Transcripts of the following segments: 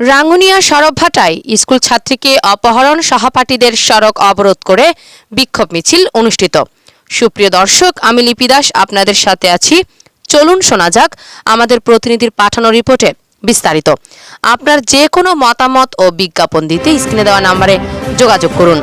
Rangunia সড়কভাটায় school ছাত্রীকে অপহরণ, সহপাঠীদের সড়ক অবরোধ করে বিক্ষোভ মিছিল অনুষ্ঠিত। সুপ্রিয় দর্শক, আমি লিপি দাস, আপনাদের সাথে আছি। চলুন শোনা যাক আমাদের প্রতিনিধির পাঠানো রিপোর্টে বিস্তারিত। আপনার যে কোনো মতামত ও বিজ্ঞাপন দিতে স্ক্রিনে দেওয়া নাম্বারে যোগাযোগ করুন।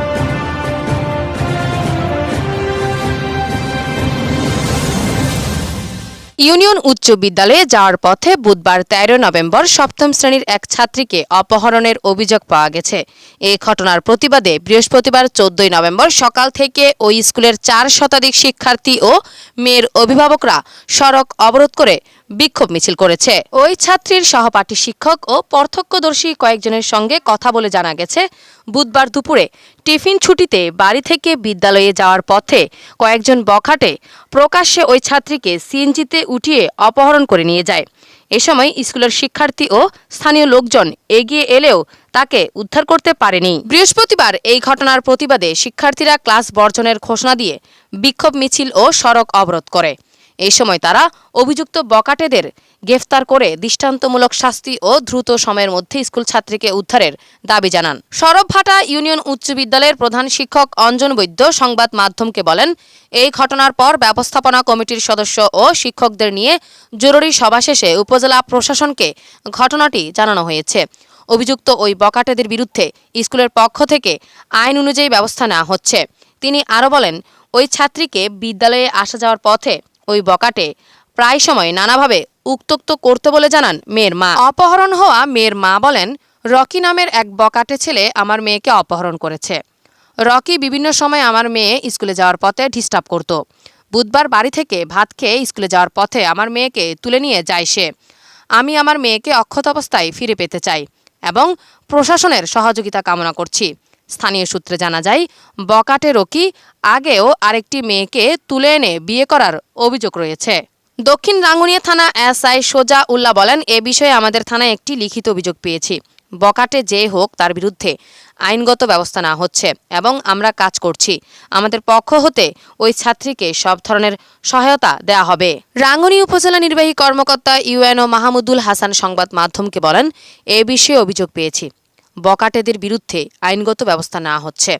ইউনিয়ন উচ্চ বিদ্যালয়ে যাওয়ার পথে বুধবার তেরো নভেম্বর সপ্তম শ্রেণির এক ছাত্রীকে অপহরণের অভিযোগ পাওয়া গেছে। এ ঘটনার প্রতিবাদে বৃহস্পতিবার চোদ্দই নভেম্বর সকাল থেকে ওই স্কুলের চার শতাধিক শিক্ষার্থী ও মেয়ের অভিভাবকরা সড়ক অবরোধ করে বিক্ষোভ মিছিল করেছে। ওই ছাত্রীর সহপাঠী শিক্ষক ও পার্থক্যদর্শী কয়েকজনের সঙ্গে কথা বলে জানা গেছে, বুধবার দুপুরে টিফিন ছুটিতে বাড়ি থেকে বিদ্যালয়ে যাওয়ার পথে কয়েকজন বখাটে প্রকাশ্যে ওই ছাত্রীকে সিএনজিতে উঠিয়ে অপহরণ করে নিয়ে যায়। এ সময় স্কুলের শিক্ষার্থী ও স্থানীয় লোকজন এগিয়ে এলেও তাকে উদ্ধার করতে পারেনি। বৃহস্পতিবার এই ঘটনার প্রতিবাদে শিক্ষার্থীরা ক্লাস বর্জনের ঘোষণা দিয়ে বিক্ষোভ মিছিল ও সড়ক অবরোধ করে। এই সময় তারা অভিযুক্ত বকাটেদের গ্রেফতার করে দৃষ্টান্তমূলক শাস্তি ও দ্রুত সময়ের মধ্যে স্কুল ছাত্রীকে উদ্ধারের দাবি জানান। সরবভাটা ইউনিয়ন উচ্চ বিদ্যালয়ের প্রধান শিক্ষক অঞ্জন বৈদ্য সংবাদ মাধ্যমকে বলেন, এই ঘটনার পর ব্যবস্থাপনা কমিটির সদস্য ও শিক্ষকদের নিয়ে জরুরি সভা শেষে উপজেলা প্রশাসনকে ঘটনাটি জানানো হয়েছে। অভিযুক্ত ওই বকাটেদের বিরুদ্ধে স্কুলের পক্ষ থেকে আইন অনুযায়ী ব্যবস্থা নেওয়া হচ্ছে। তিনি আরও বলেন, ওই ছাত্রীকে বিদ্যালয়ে আসা যাওয়ার পথে ওই বকাটে। প্রায় সময় নানাভাবে উত্তক্ত করতে বলে জানান মেয়ের মা। অপহরণ হওয়া মেয়ের মা বলেন, রকি নামের এক বকাটে ছেলে আমার মেয়েকে অপহরণ করেছে। রকি বিভিন্ন সময় আমার মেয়ে স্কুলে যাওয়ার পথে ডিস্টার্ব করত। বুধবার বাড়ি থেকে ভাত খেয়ে স্কুলে যাওয়ার পথে আমার মেয়েকে তুলে নিয়ে যায় সে। আমি আমার মেয়েকে অক্ষত অবস্থায় ফিরে পেতে চাই এবং প্রশাসনের সহযোগিতা কামনা করছি। স্থানীয় সূত্রে জানা যায়, বকাটে রকি আগেও আরেকটি মেয়েকে তুলে এনে বিয়ে করার অভিযোগ রয়েছে। দক্ষিণ রাঙ্গুনিয়া থানা এসআই সোজা উল্লাহ বলেন, এ বিষয়ে আমাদের থানায় একটি লিখিত অভিযোগ পেয়েছি। বকাটে যে হোক তার বিরুদ্ধে আইনগত ব্যবস্থা নেওয়া হচ্ছে এবং আমরা কাজ করছি। আমাদের পক্ষ হতে ওই ছাত্রীকে সব ধরনের সহায়তা দেয়া হবে। রাঙ্গুনি উপজেলা নির্বাহী কর্মকর্তা ইউএনও মাহমুদুল হাসান সংবাদ মাধ্যমকে বলেন, এ বিষয়ে অভিযোগ পেয়েছি। বকাটেদের বিরুদ্ধে আইনগত ব্যবস্থা নেওয়া হচ্ছে।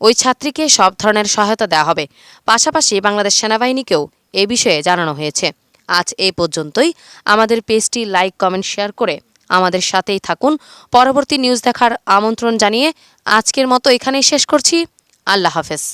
ওই ছাত্রীকে সব ধরনের সহায়তা দেওয়া হবে। পাশাপাশি বাংলাদেশ সেনাবাহিনীকেও এ বিষয়ে জানানো হয়েছে। আজ এ পর্যন্তই। আমাদের পেজটি লাইক, কমেন্ট, শেয়ার করে আমাদের সাথেই থাকুন। পরবর্তী নিউজ দেখার আমন্ত্রণ জানিয়ে আজকের মতো এখানেই শেষ করছি। আল্লাহ হাফেজ।